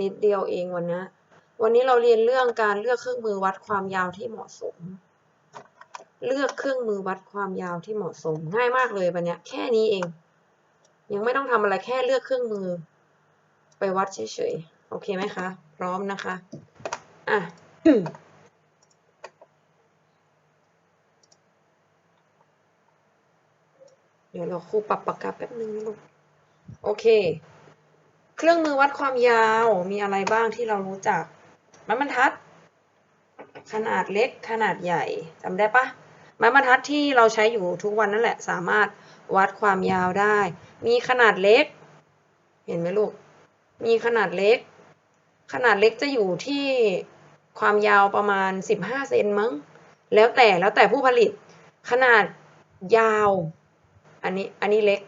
นิดเดียวเองวันนี้วันนี้เราเรียนเรื่องการเลือกเครื่องมือวัดความยาวที่เหมาะสม เลือกเครื่องมือวัดความยาวที่เหมาะสม ง่ายมากเลยวันนี้แค่นี้เอง ยังไม่ต้องทำอะไรแค่เลือกเครื่องมือ ไปวัดเฉยๆโอเคไหมคะ พร้อมนะคะอะเดี๋ยวเราครูปรับปากกาแป๊บนึงนะลูกโอเค เครื่องมือวัดความยาวมีอะไรบ้างที่เรารู้จักไม้บรรทัด ขนาดเล็กขนาดใหญ่จำได้ปะไม้บรรทัดที่เราใช้อยู่ทุกวันนั่นแหละ สามารถวัดความยาวได้ มีขนาดเล็ก เห็นไหมลูก มีขนาดเล็ก ขนาดเล็กจะอยู่ที่ความยาวประมาณ 15 เซนมั้ง แล้วแต่แล้วแต่ผู้ผลิต ขนาดยาว อันนี้อันนี้เล็ก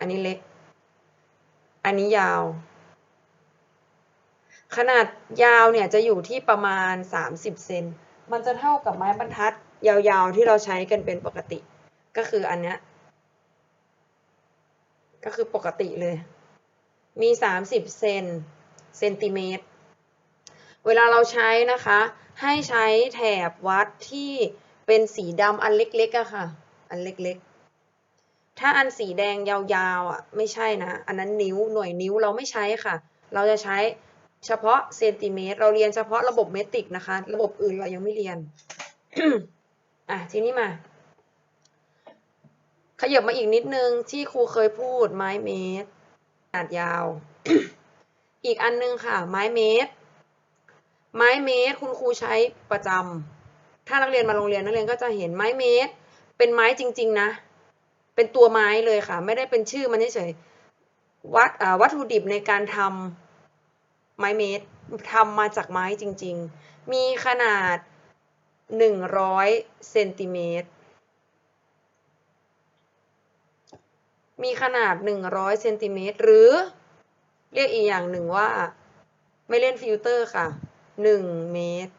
อันนี้เล็ก อันนี้ยาว ขนาดยาวเนี่ยจะอยู่ที่ประมาณ 30 เซน มันจะเท่ากับไม้บรรทัด ยาวๆที่เราใช้กันเป็นปกติ ก็คืออันเนี้ย ก็คือปกติเลย มี 30 เซนเซนติเมตร เวลาเราใช้นะคะ ให้ใช้แถบวัดที่เป็นสีดำอันเล็กๆอะค่ะ อันเล็กๆ ถ้าอันสีแดงยาวๆอะไม่ใช่นะ อันนั้นนิ้วหน่วยนิ้วเราไม่ใช้ค่ะ เราจะใช้เฉพาะเซนติเมตร เราเรียนเฉพาะระบบเมตริกนะคะ ระบบอื่นเรายังไม่เรียน อะทีนี้มา ขยับมาอีกนิดนึงที่ครูเคยพูดไม้เมตรขนาดยาว อีกอันนึงค่ะ ไม้เมตร ไม้เมตรคุณครูใช้ประจำถ้านักเรียนมาโรงเรียนนักเรียนก็จะเห็นไม้เมตร เป็นไม้จริง ๆ นะ เป็นตัวไม้เลยค่ะ ไม่ได้เป็นชื่อมันเฉยๆวัดวัตถุดิบในการทำไม้เมตรทำมาจากไม้จริง ๆ มีขนาด 100เซนติเมตร มีขนาด 100เซนติเมตรหรือเรียกอีกอย่างหนึ่งว่า ไม่เล่นฟิลเตอร์ค่ะ 1 เมตร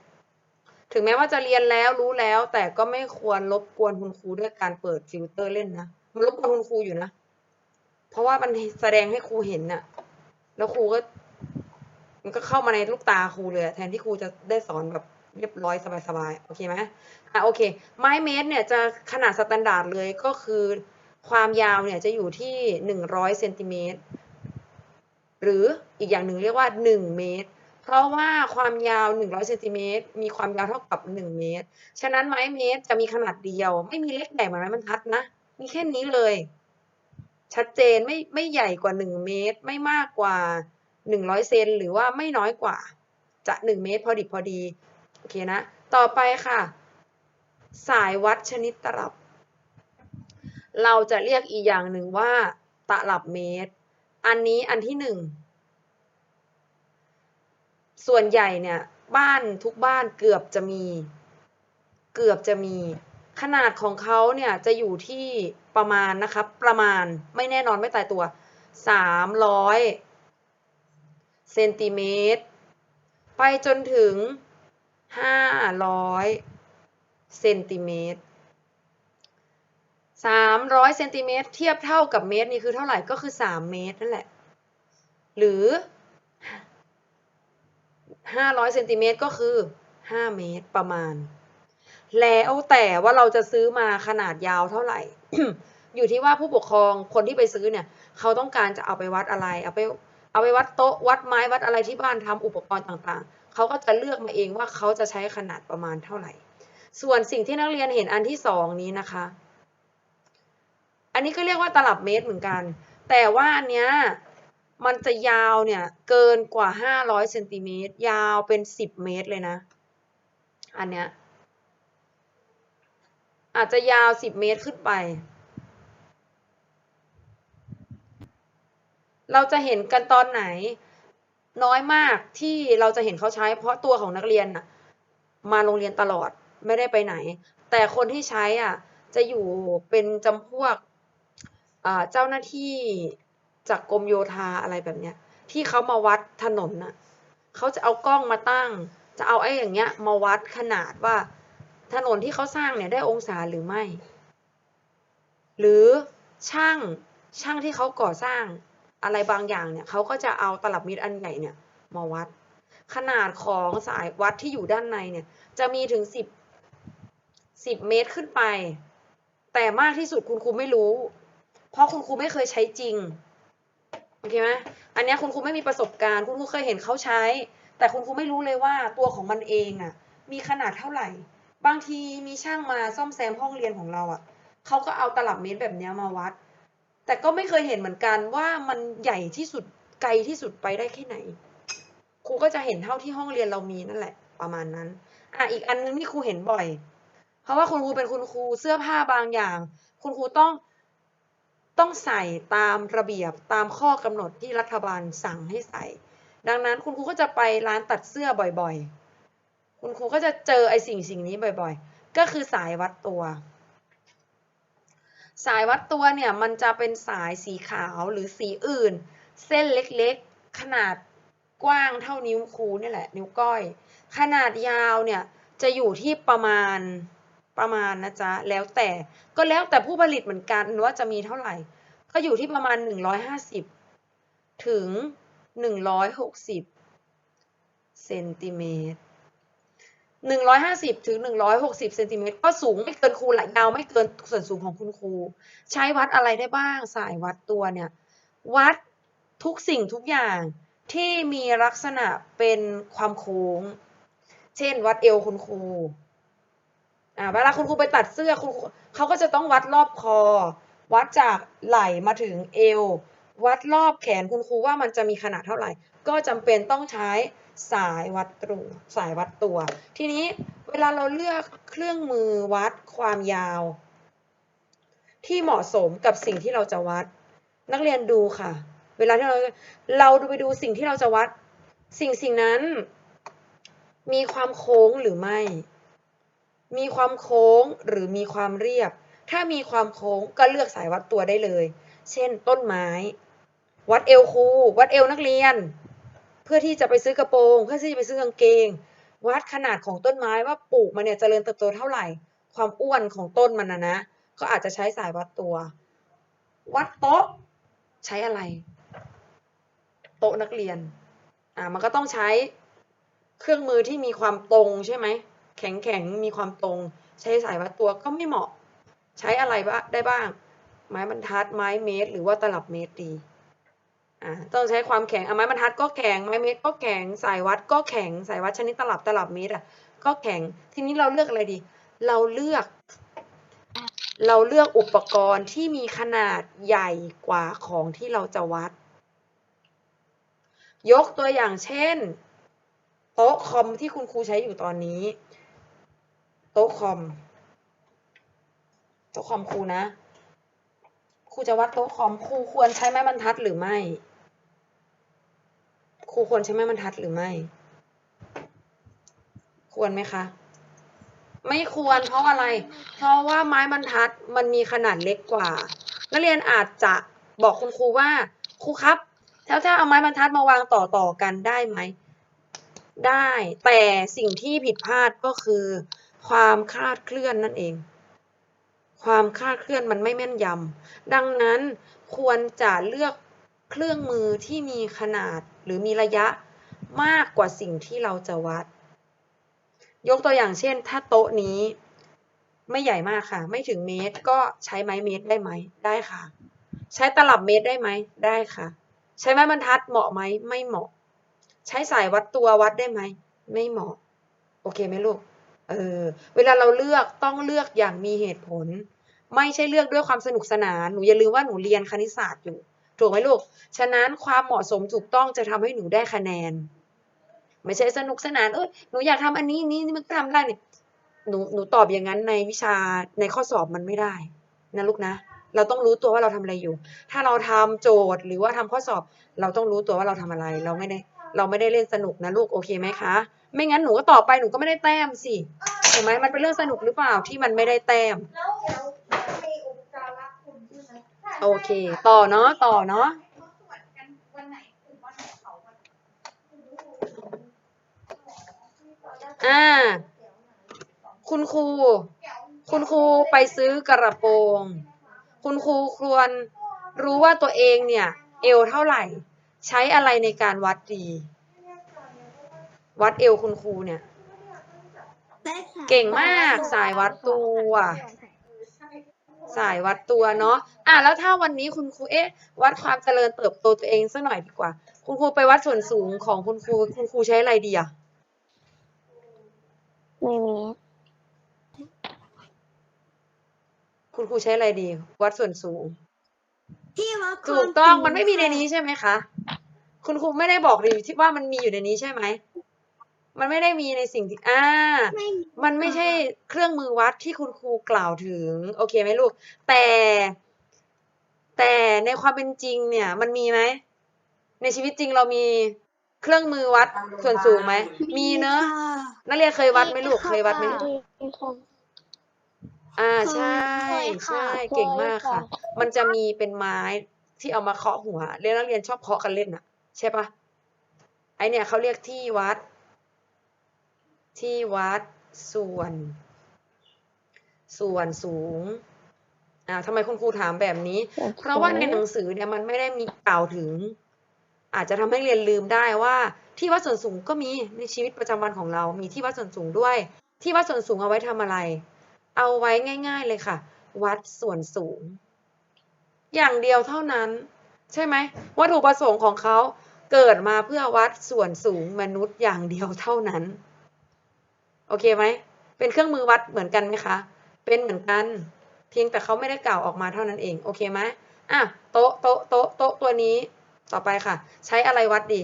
ถึงแม้ว่าจะเรียนแล้วรู้แล้วแต่ก็ไม่ควรรบกวนคุณครูด้วยการเปิดฟิลเตอร์เล่นนะ รบกวนคุณครูอยู่นะ เพราะว่ามันแสดงให้ครูเห็นน่ะ แล้วครูก็ มันก็เข้ามาในลูกตาครูเลย แทนที่ครูจะได้สอนแบบเรียบร้อยสบายๆ โอเคไหมอะโอเค ไม้เมตรเนี่ยจะขนาดสแตนดาร์ดเลยก็คือความยาวเนี่ยจะอยู่ที่หนึ่งร้อยเซนติเมตร หรืออีกอย่างหนึ่งเรียกว่าหนึ่งเมตร เพราะว่าความยาว100เซนติเมตรมีความยาวเท่ากับ1เมตร ฉะนั้นไม้เมตรจะมีขนาดเดียว ไม่มีเล็กใหญ่เหมือนไม้บรรทัดนะ มีแค่นี้เลย ชัดเจนไม่ไม่ใหญ่กว่า 1 เมตร ไม่มากกว่า 100 เซนหรือว่าไม่น้อยกว่า จะ 1 เมตรพอดิบพอดี โอเคนะ ต่อไปค่ะ สายวัดชนิดตลับ เราจะเรียกอีกอย่างหนึ่งว่า ตลับเมตร อันนี้อันที่หนึ่งส่วนใหญ่เนี่ย บ้านทุกบ้านเกือบจะมี เกือบจะมี ขนาดของเขาเนี่ยจะอยู่ที่ประมาณนะครับประมาณไม่แน่นอนไม่ตายตัว 300 เซนติเมตร ไปจนถึง 500 เซนติเมตร 300 เซนติเมตรเทียบเท่ากับเมตรนี่คือเท่าไหร่ก็คือ 3 เมตรนั่นแหละ หรือ 500 เซนติเมตรก็คือ 5 เมตรประมาณ แล้วแต่ว่าเราจะซื้อมาขนาดยาวเท่าไหร่ อยู่ที่ว่าผู้ปกครองคนที่ไปซื้อเนี่ย เขาต้องการจะเอาไปวัดอะไร เอาไปเอาไปวัดโต๊ะวัดไม้วัดอะไรที่บ้านทำอุปกรณ์ต่างๆ เขาก็จะเลือกมาเองว่าเขาจะใช้ขนาดประมาณเท่าไหร่ ส่วนสิ่งที่นักเรียนเห็นอันที่สองนี้นะคะ อันนี้ก็เรียกว่าตลับเมตรเหมือนกัน แต่ว่าอันเนี้ยมันจะยาวเนี่ยเกินกว่า 500เซนติเมตรยาวเป็น 10 เมตรเลยนะ อันเนี้ย อาจจะยาว 10 เมตรขึ้นไป เราจะเห็นกันตอนไหน น้อยมากที่เราจะเห็นเขาใช้ เพราะตัวของนักเรียนน่ะมาโรงเรียนตลอดไม่ได้ไปไหน แต่คนที่ใช้อะจะอยู่เป็นจำพวกเจ้าหน้าที่จากกรมโยธาอะไรแบบเนี้ย ที่เขามาวัดถนนน่ะเขาจะเอากล้องมาตั้ง จะเอาไอ้อย่างเงี้ยมาวัดขนาดว่า ถนนที่เขาสร้างเนี่ยได้องศาหรือไม่ หรือช่างช่างที่เขาก่อสร้างอะไรบางอย่างเนี่ยเขาก็จะเอาตลับเมตรอันใหญ่เนี่ยมาวัด ขนาดของสายวัดที่อยู่ด้านในเนี่ยจะมีถึงสิบสิบเมตรขึ้นไป แต่มากที่สุดคุณครูไม่รู้ เพราะคุณครูไม่เคยใช้จริงโอเคไหมอันเนี้ยคุณครูไม่มีประสบการณ์คุณครูเคยเห็นเขาใช้ แต่คุณครูไม่รู้เลยว่าตัวของมันเองอะ่ะมีขนาดเท่าไหร่ บางทีมีช่างมาซ่อมแซมห้องเรียนของเราอะ่ะเขาก็เอาตลับเมตรแบบนี้มาวัด แต่ก็ไม่เคยเห็นเหมือนกันว่ามันใหญ่ที่สุดไกลที่สุดไปได้แค่ไหน ครูก็จะเห็นเท่าที่ห้องเรียนเรามีนั่นแหละ ประมาณนั้น อะอีกอันนึงที่ครูเห็นบ่อย เพราะว่าคุณครูเป็นคุณครูเสื้อผ้าบางอย่าง คุณครูต้องต้องใส่ตามระเบียบตามข้อกำหนดที่รัฐบาลสั่งให้ใส่ ดังนั้นคุณครูก็จะไปร้านตัดเสื้อบ่อยๆ คุณครูก็จะเจอไอ้สิ่งสิ่งนี้บ่อยๆ ก็คือสายวัดตัว สายวัดตัวเนี่ยมันจะเป็นสายสีขาวหรือสีอื่น เส้นเล็กๆ ขนาดกว้างเท่านิ้วครูนี่แหละ นิ้วก้อย ขนาดยาวเนี่ยจะอยู่ที่ประมาณประมาณนะจ๊ะ แล้วแต่ก็แล้วแต่ผู้ผลิตเหมือนกันว่าจะมีเท่าไหร่ ก็อยู่ที่ประมาณ 150 ถึง 160 เซนติเมตร 150ถึง160เซนติเมตรก็สูงไม่เกินครูหละยาวไม่เกินส่วนสูงของคุณครู ใช้วัดอะไรได้บ้าง สายวัดตัวเนี่ย วัดทุกสิ่งทุกอย่างที่มีลักษณะเป็นความโค้ง เช่น วัดเอวคุณครูอ่าเวลาคุณครูไปตัดเสื้อคุณครูเขาก็จะต้องวัดรอบคอ วัดจากไหล่มาถึงเอว วัดรอบแขนคุณครูว่ามันจะมีขนาดเท่าไหร่ ก็จำเป็นต้องใช้ สายวัดตัวสายวัดตัว ทีนี้เวลาเราเลือกเครื่องมือวัดความยาว ที่เหมาะสมกับสิ่งที่เราจะวัด นักเรียนดูค่ะ เวลาที่เราเราดูไปดูสิ่งที่เราจะวัด สิ่งสิ่งนั้น มีความโค้งหรือไม่ มีความโค้งหรือมีความเรียบ ถ้ามีความโค้งก็เลือกสายวัดตัวได้เลย เช่น ต้นไม้ วัดเอวครูวัดเอวนักเรียน เพื่อที่จะไปซื้อกระโปรงเพื่อที่จะไปซื้อกางเกง วัดขนาดของต้นไม้ว่าปลูกมันเนี่ยเจริญเติบโตเท่าไหร่ ความอ้วนของต้นมันนะนะก็อาจจะใช้สายวัดตัว วัดโต๊ะใช้อะไร โต๊ะนักเรียนอ่ามันก็ต้องใช้เครื่องมือที่มีความตรงใช่ไหมแข็งแข็งมีความตรง ใช้สายวัดตัวก็ไม่เหมาะ ใช้อะไรบ้าได้บ้าง ไม้บรรทัดไม้เมตร หรือว่าตลับเมตรดี อ่าต้องใช้ความแข็งไม้บรรทัดก็แข็งไม้เมตรก็แข็งสายวัดก็แข็งสายวัดชนิดตลับตลับเมตรอะก็แข็งทีนี้เราเลือกอะไรดี เราเลือก เราเลือกอุปกรณ์ที่มีขนาดใหญ่กว่าของที่เราจะวัด ยกตัวอย่างเช่น โต๊ะคอมที่คุณครูใช้อยู่ตอนนี้ โต๊ะคอมโต๊ะคอมครูนะครูจะวัดโต๊ะคอมครูควรใช้ไม้บรรทัดหรือไม่ ครูควรใช้ไม้บรรทัดหรือไม่ ควรไหมคะ ไม่ควรเพราะอะไร เพราะว่าไม้บรรทัดมันมีขนาดเล็กกว่า นักเรียนอาจจะบอกคุณครูว่า ครูครับ แล้วถ้าเอาไม้บรรทัดมาวางต่อต่อกันได้ไหม ได้ แต่สิ่งที่ผิดพลาดก็คือ ความคลาดเคลื่อนนั่นเอง ความคลาดเคลื่อนมันไม่แม่นยำดังนั้นควรจะเลือกเครื่องมือที่มีขนาด หรือมีระยะมากกว่าสิ่งที่เราจะวัด ยกตัวอย่างเช่น ถ้าโต๊ะนี้ไม่ใหญ่มากค่ะ ไม่ถึงเมตรก็ใช้ไม้เมตรได้ไหมได้ค่ะ ใช้ตลับเมตรได้ไหมได้ค่ะ ใช้ไม้บรรทัดเหมาะไหมไม่เหมาะ ใช้สายวัดตัววัดได้ไหมไม่เหมาะ โอเคไหมลูกเออเวลาเราเลือกต้องเลือกอย่างมีเหตุผล ไม่ใช่เลือกด้วยความสนุกสนานหนูอย่าลืมว่าหนูเรียนคณิตศาสตร์อยู่ ถูกไหมลูก ฉะนั้นความเหมาะสมถูกต้องจะทำให้หนูได้คะแนน ไม่ใช่สนุกสนาน เอ้ยหนูอยากทำอันนี้นี่มันทำได้นี่ย หนูหนูตอบอย่างนั้นในวิชาในข้อสอบมันไม่ได้นะลูกนะ เราต้องรู้ตัวว่าเราทำอะไรอยู่ ถ้าเราทำโจทย์หรือว่าทำข้อสอบ เราต้องรู้ตัวว่าเราทำอะไร เราไม่ได้ เราไม่ได้เล่นสนุกนะลูกโอเคไหมคะ ไม่งั้นหนูก็ตอบไปหนูก็ไม่ได้แต้มสิ ถูกไหมมันเป็นเรื่องสนุกหรือเปล่าที่มันไม่ได้แต้มแล้วอุปการะคุณใช่ไหม โอเค ต่อเนาะ ต่อเนาะเขาสวดกันวันไหนถึงวันไหนเขาวันอ่า คุณครู คุณครูไปซื้อกระโปรง คุณครูควรรู้ว่าตัวเองเนี่ย เอวเท่าไหร่ ใช้อะไรในการวัดดี วัดเอวคุณครูเนี่ย เก่งมากสายวัดตัว สายวัดตัวเนาะอะแล้วถ้าวันนี้คุณครูเอ๊ะ วัดความเจริญเติบโตตัวเองสักหน่อยดีกว่า คุณครูไปวัดส่วนสูงของคุณครูคุณครูใช้อะไรดีอะไม่มีคุณครูใช้อะไรดี วัดส่วนสูงที่ว่าถูกต้องมันไม่มีในนี้ใช่ไหมคะ คุณครูไม่ได้บอกดีที่ว่ามันมีอยู่ในนี้ใช่ไหม มันไม่ได้มีในสิ่งที่อ่าไม่มีมันไม่ใช่เครื่องมือวัดที่คุณครูกล่าวถึง โอเคไหมลูก แต่ แต่ในความเป็นจริงเนี่ย มันมีไหม ในชีวิตจริงเรามีเครื่องมือวัดส่วนสูงไหม มีเนอะนักเรียนเคยวัดไหมลูก เคยวัดไหมอ่าใช่เคยค่ะใช่เคยเก่งมากค่ะค่ะ มันจะมีเป็นไม้ที่เอามาเคาะหัวเรียนนักเรียนชอบเคาะกันเล่นน่ะใช่ปะไอเนี่ยเขาเรียกที่วัด ที่วัดส่วน ส่วนสูงอ่าทำไมคุณครูถามแบบนี้ เพราะว่าในหนังสือเนี่ยมันไม่ได้มีกล่าวถึง อาจจะทำให้เรียนลืมได้ว่า ที่วัดส่วนสูงก็มีในชีวิตประจำวันของเรา มีที่วัดส่วนสูงด้วย ที่วัดส่วนสูงเอาไว้ทำอะไร เอาไว้ง่าย ๆ เลยค่ะ วัดส่วนสูง อย่างเดียวเท่านั้น ใช่ไหมวัตถุประสงค์ของเขาเกิดมาเพื่อวัดส่วนสูงมนุษย์อย่างเดียวเท่านั้น โอเคไหม เป็นเครื่องมือวัดเหมือนกันไหมคะ เป็นเหมือนกัน เพียงแต่เขาไม่ได้กล่าวออกมาเท่านั้นเอง โอเคไหมอะโต๊ะโต๊ะโต๊ะโต๊ะตัวนี้ ต่อไปค่ะ ใช้อะไรวัดดี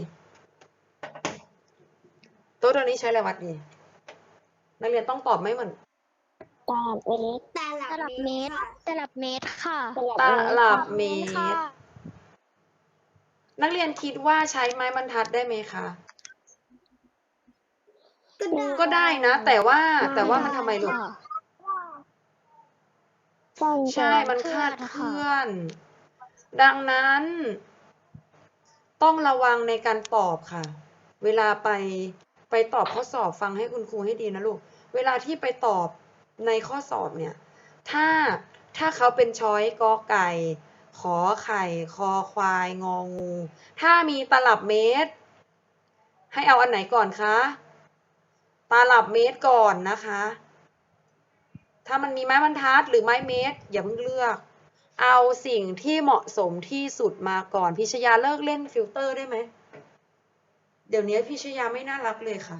โต๊ะตัวนี้ใช้อะไรวัดดี นักเรียนต้องตอบไม่เหมือน ตลับเมตรตตลับเมตรตลับเมตรค่ะตลับเมตร นักเรียนคิดว่าใช้ไม้บรรทัดได้ไหมคะ ก็ได้นะ แต่ว่าแต่ว่ามันทำไมลูกใช่มันคลาดเคลื่อน ดังนั้น ต้องระวังในการตอบค่ะ เวลาไปไปตอบข้อสอบฟังให้คุณครูให้ดีนะลูก เวลาที่ไปตอบในข้อสอบเนี่ย ถ้าถ้าเขาเป็นช้อยกอไก่ ขอไข่ คอควาย งองู ถ้ามีตลับเมตร ให้เอาอันไหนก่อนคะ ตาลับเมตรก่อนนะคะ ถ้ามันมีไม้บรรทัดหรือไม้เมตรอย่าเพิ่งเลือก เอาสิ่งที่เหมาะสมที่สุดมาก่อน พิชยาเลิกเล่นฟิลเตอร์ได้ไหม เดี๋ยวนี้พิชยาไม่น่ารักเลยค่ะ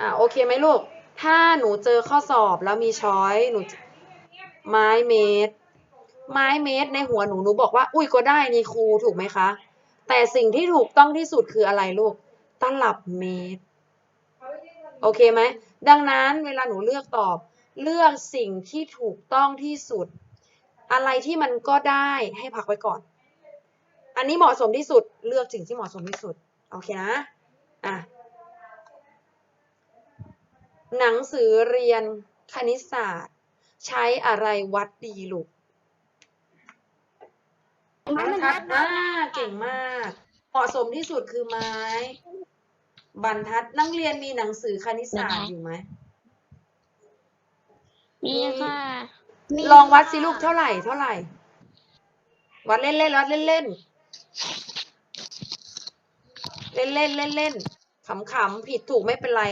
อ่าโอเคไหมลูก ถ้าหนูเจอข้อสอบแล้วมีช้อยหนูไม้เมตร ไม้เมตรในหัวหนูหนูบอกว่า อุ้ยก็ได้นี่ครูถูกไหมคะ แต่สิ่งที่ถูกต้องที่สุดคืออะไรลูก ตลับเมตร โอเคไหม ดังนั้นเวลาหนูเลือกตอบ เลือกสิ่งที่ถูกต้องที่สุด อะไรที่มันก็ได้ให้พักไว้ก่อน อันนี้เหมาะสมที่สุด เลือกสิ่งที่เหมาะสมที่สุด โอเคนะ อะ หนังสือเรียนคณิตศาสตร์ ใช้อะไรวัดดีลูก ไม้บรรทัดอ่าเก่งมาก เหมาะสมที่สุดคือไม้ บรรทัดนักเรียนมีหนังสือคณิตศาสตร์อยู่ไหมมีค่ะมีลองวัดสิค่ะลูกเท่าไหร่เท่าไหร่ วัดเล่นเล่นๆวัดเล่นเล่นเล่นเล่นเล่นเล่นขำขำๆผิดถูกไม่เป็นไร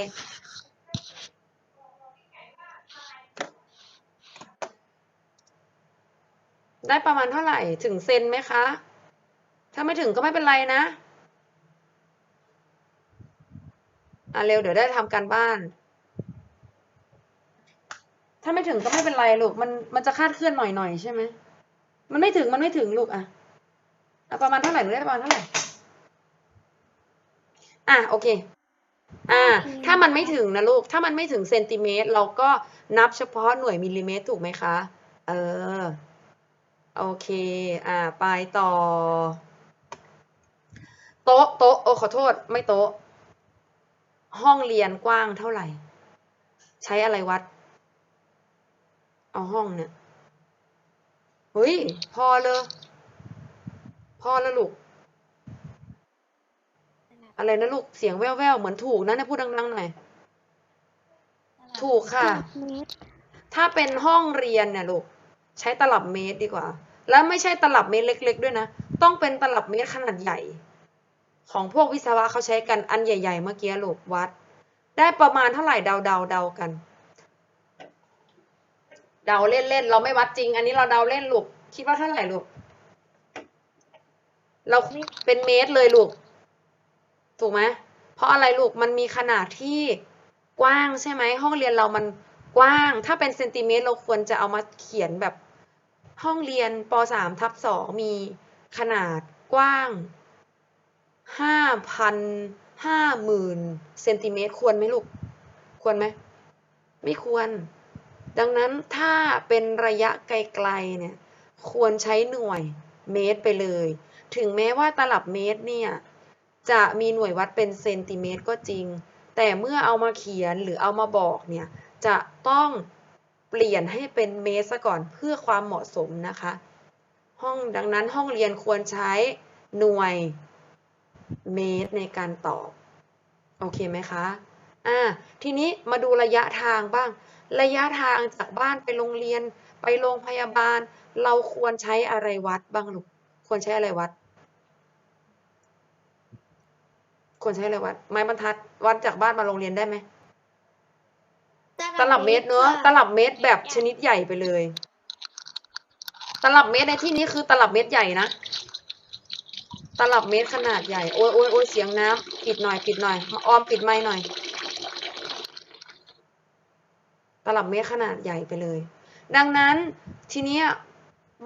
ได้ประมาณเท่าไหร่ถึงเซนไหมคะ ถ้าไม่ถึงก็ไม่เป็นไรนะอะเร็วเดี๋ยวได้ทำการบ้าน ถ้าไม่ถึงก็ไม่เป็นไรลูก มันมันจะคาดเคลื่อนหน่อยหน่อยๆใช่ไหม มันไม่ถึงมันไม่ถึงลูกอะอะประมาณเท่าไหร่หนูได้ประมาณเท่าไหร่ อะโอเค อ่า ถ้ามันไม่ถึงนะลูก ถ้ามันไม่ถึงเซนติเมตร เราก็นับเฉพาะหน่วยมิลลิเมตรถูกไหมคะ เออ โอเค อ่า ไปต่อ โต๊ะ โต๊ะ โอ้ ขอโทษ ไม่โต๊ะ ห้องเรียนกว้างเท่าไหร่ ใช้อะไรวัด เอาห้องเนี่ย เฮ้ย พอเลย พอแล้วลูก อะไรนะลูก เสียงแว่วๆ เหมือนถูกนะเนี่ยพูดดังๆหน่อย ถูกค่ะ ถ้าเป็นห้องเรียนเนี่ยลูก ใช้ตลับเมตรดีกว่า แล้วไม่ใช่ตลับเมตรเล็ก ๆ ด้วยนะ ต้องเป็นตลับเมตรขนาดใหญ่ ของพวกวิศวะเขาใช้กันอันใหญ่ ๆ เมื่อกี้ลูกวัด ได้ประมาณเท่าไหร่เดาเดาเดากัน เดาเล่นเล่นๆเราไม่วัดจริง อันนี้เราเดาเล่นลูกคิดว่าเท่าไหร่ลูกเราเป็นเมตรเลยลูก ถูกไหมเพราะอะไรลูก มันมีขนาดที่กว้างใช่ไหม ห้องเรียนเรามันกว้าง ถ้าเป็นเซนติเมตรเราควรจะเอามาเขียนแบบ ห้องเรียนป .3 ทับ2มีขนาดกว้าง 5,000 50,000เซนติเมตรควรไหมลูก ควรไหม ไม่ควร ดังนั้นถ้าเป็นระยะไกลๆเนี่ย ควรใช้หน่วยเมตรไปเลย ถึงแม้ว่าตลับเมตรเนี่ย จะมีหน่วยวัดเป็นเซนติเมตรก็จริง แต่เมื่อเอามาเขียนหรือเอามาบอกเนี่ย จะต้อง เปลี่ยนให้เป็นเมตรซะก่อนเพื่อความเหมาะสมนะคะ ห้องดังนั้นห้องเรียนควรใช้หน่วยเมตรในการตอบ โอเคไหมคะอ่าทีนี้มาดูระยะทางบ้าง ระยะทางจากบ้านไปโรงเรียน ไปโรงพยาบาล เราควรใช้อะไรวัดบ้างลูกควรใช้อะไรวัด ควรใช้อะไรวัด ไม้บรรทัดวัดจากบ้านมาโรงเรียนได้ไหม ตลับเมตรเนอะตลับเมตรแบบชนิดใหญ่ไปเลย ตลับเมตรในที่นี้คือตลับเมตรใหญ่นะ ตลับเมตรขนาดใหญ่ โอ้ยโอ้ยโอ้ยเสียงน้ำปิดหน่อยปิดหน่อยมาออมปิดไม้หน่อย ตลับเมตรขนาดใหญ่ไปเลย ดังนั้นทีเนี้ย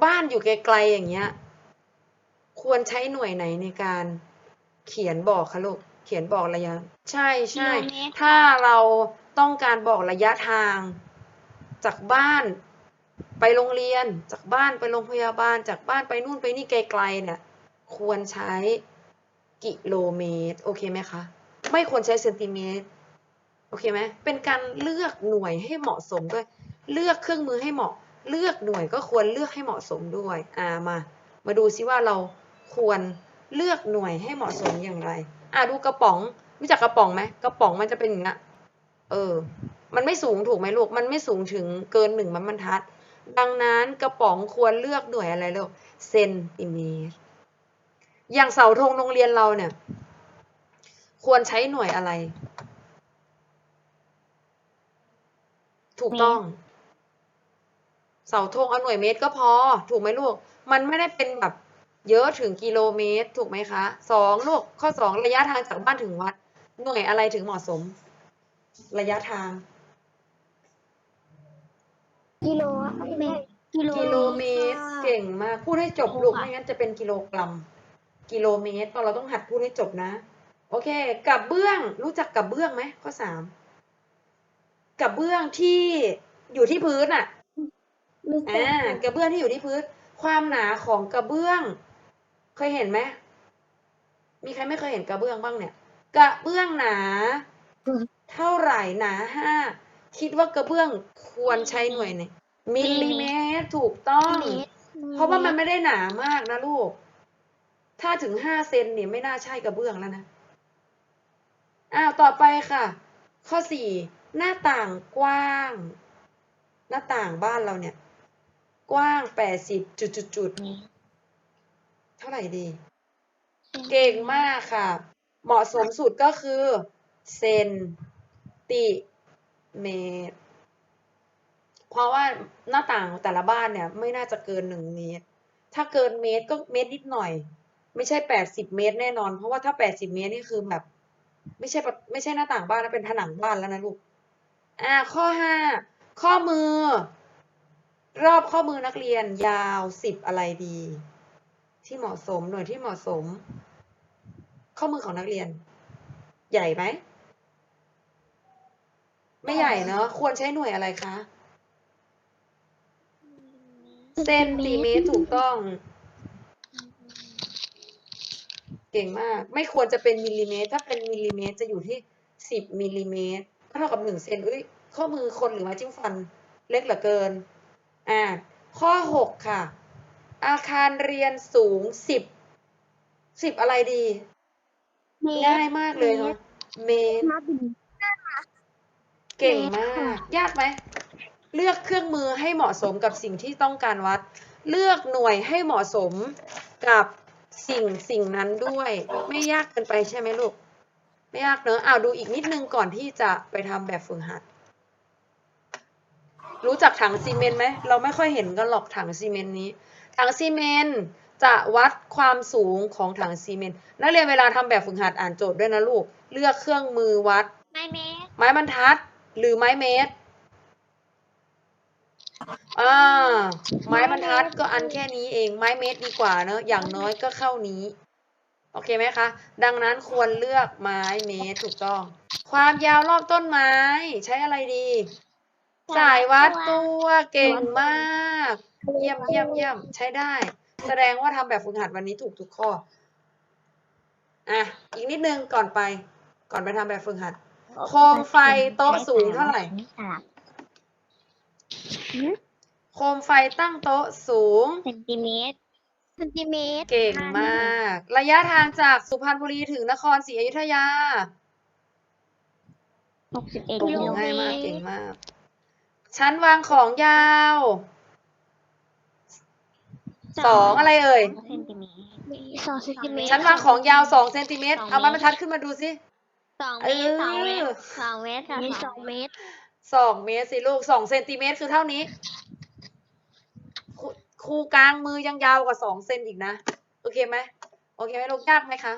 บ้านอยู่ไกลๆอย่างเงี้ย ควรใช้หน่วยไหนในการเขียนบอกคะลูกเขียนบอกระยะ ใช่ใช่กิโลเมตรถ้าเรา ต้องการบอกระยะทาง จากบ้านไปโรงเรียน จากบ้านไปโรงพยาบาล จากบ้านไปนู่นไปนี่ไกลๆเนี่ย ควรใช้กิโลเมตร โอเคไหมคะ ไม่ควรใช้เซนติเมตร โอเคไหมเป็นการเลือกหน่วยให้เหมาะสมด้วย เลือกเครื่องมือให้เหมาะ เลือกหน่วยก็ควรเลือกให้เหมาะสมด้วย อ่า มา มาดูซิว่าเราควรเลือกหน่วยให้เหมาะสมอย่างไร อ่าดูกระป๋อง รู้จักกระป๋องไหม กระป๋องมันจะเป็นอย่างนี้ย เออ มันไม่สูงถูกไหมลูก มันไม่สูงถึงเกินหนึ่งบรรทัด ดังนั้นกระป๋องควรเลือกหน่วยอะไรลูกเซนติเมตร อย่างเสาธงโรงเรียนเราเนี่ย ควรใช้หน่วยอะไร ถูกต้อง เสาธงเอาหน่วยเมตรก็พอ ถูกไหมลูก มันไม่ได้เป็นแบบเยอะถึงกิโลเมตร ถูกไหมคะสองลูกข้อสองระยะทางจากบ้านถึงวัด หน่วยอะไรถึงเหมาะสม ระยะทาง กิโลเมตรกิโลกิโลเมตรเก่งมากพูดให้จบลูกไม่งั้นจะเป็นกิโลกรัม กิโลเมตรเราต้องหัดพูดให้จบนะ โอเคกับเบื้องรู้จักกับเบื้องไหมข้อสามกับเบื้องที่อยู่ที่พื้นอะรู้จักอ่ากระเบื้องที่อยู่ที่พื้น ความหนาของกระเบื้อง เคยเห็นไหมมีใครไม่เคยเห็นกระเบื้องบ้างเนี่ย กระเบื้องหนา เท่าไหร่หนาห้าคิดว่ากระเบื้องควรใช้หน่วยไหนมิลลิเมตรถูกต้องเมตรเพราะว่ามันไม่ได้หนามากนะลูก ถ้าถึงห้าเซนเนี่ยไม่น่าใช่กระเบื้องแล้วนะอ้าวต่อไปค่ะ ข้อสี่หน้าต่างกว้าง หน้าต่างบ้านเราเนี่ย กว้างแปดสิบจุดจุดจุดๆเท่าไหร่ดี เก่งมากค่ะ เหมาะสมสุดก็คือ เซน ติเมตร เพราะว่าหน้าต่างแต่ละบ้านเนี่ยไม่น่าจะเกินหนึ่งเมตร ถ้าเกินเมตรก็เมตรนิดหน่อย ไม่ใช่แปดสิบเมตรแน่นอน เพราะว่าถ้าแปดสิบเมตรนี่คือแบบ ไม่ใช่ไม่ใช่หน้าต่างบ้านนะเป็นผนังบ้านแล้วนะลูก อ่า ข้อห้าข้อมือ รอบข้อมือนักเรียนยาวสิบอะไรดี ที่เหมาะสมหน่วยที่เหมาะสม ข้อมือของนักเรียน ใหญ่ไหม ไม่ใหญ่เนอะควรใช้หน่วยอะไรคะ เซนติเมตรถูกต้อง เก่งมาก ไม่ควรจะเป็นมิลลิเมตร ถ้าเป็นมิลลิเมตรจะอยู่ที่สิบมิลลิเมตรก็เท่ากับหนึ่งเซนอุ้ยข้อมือคนหรือไม้จิ้มฟันเล็กเหลือเกิน อ่า ข้อหกค่ะ อาคารเรียนสูงสิบสิบอะไรดีเมตรง่ายมากเลยเนาะเมตรมาถึง เก่งเมตรมาค่ะกยากไหม เลือกเครื่องมือให้เหมาะสมกับสิ่งที่ต้องการวัด เลือกหน่วยให้เหมาะสมกับสิ่งสิ่งนั้นด้วย ไม่ยากเกินไปใช่ไหมลูก ไม่ยากเนอะอ้าวดูอีกนิดนึงก่อนที่จะไปทำแบบฝึกหัด รู้จักถังซีเมนต์ไหม เราไม่ค่อยเห็นกันหรอกถังซีเมนต์นี้ ถังซีเมนต์จะวัดความสูงของถังซีเมนต์นักเรียนเวลาทำแบบฝึกหัดอ่านโจทย์ด้วยนะลูก เลือกเครื่องมือวัด ไม่เมตรไม้บรรทัด หรือไม้เมตรอ่าไม้บรรทัดก็อันแค่นี้เองไม้เมตรดีกว่าเนอะอย่างน้อยก็เข้านี้ โอเคไหมคะ ดังนั้นควรเลือกไม้เมตรถูกต้อง ความยาวรอบต้นไม้ ใช้อะไรดี สายวัดตัวเก่งมาก เยี่ยมเยี่ยมเยี่ยมใช้ได้ แสดงว่าทำแบบฝึกหัดวันนี้ถูกทุกข้ออะอีกนิดนึงก่อนไป ก่อนไปทำแบบฝึกหัด โคมไฟโต๊ะสูงเท่าไหร่ โคมไฟตั้งโต๊ะสูง เซนติเมตรเซนติเมตรเก่งมาก ระยะทางจากสุพรรณบุรีถึงนครศรีอยุธยาหกสิบเอ็ดโอ้กิโหโลเมง่ายมากตรเก่งมาก ชั้นวางของยาว สองอะไรเอ่ย เซนติเมตร สองเซนติเมตรชั้นวางของยาวสองเซนติเมตรเอาไม้บรรทัดขึ้นมาดูสิ สองเอเมตรสองเมตอรสองเมตรค่ะสองเมตรสองเมตรสิลูกสองเซนติเมตรคือเท่านี้ครูครูกลางมือยังยาวกว่าสองเซนอีกนะ โอเคไหมโอเคไหมลูกยากไหมคะ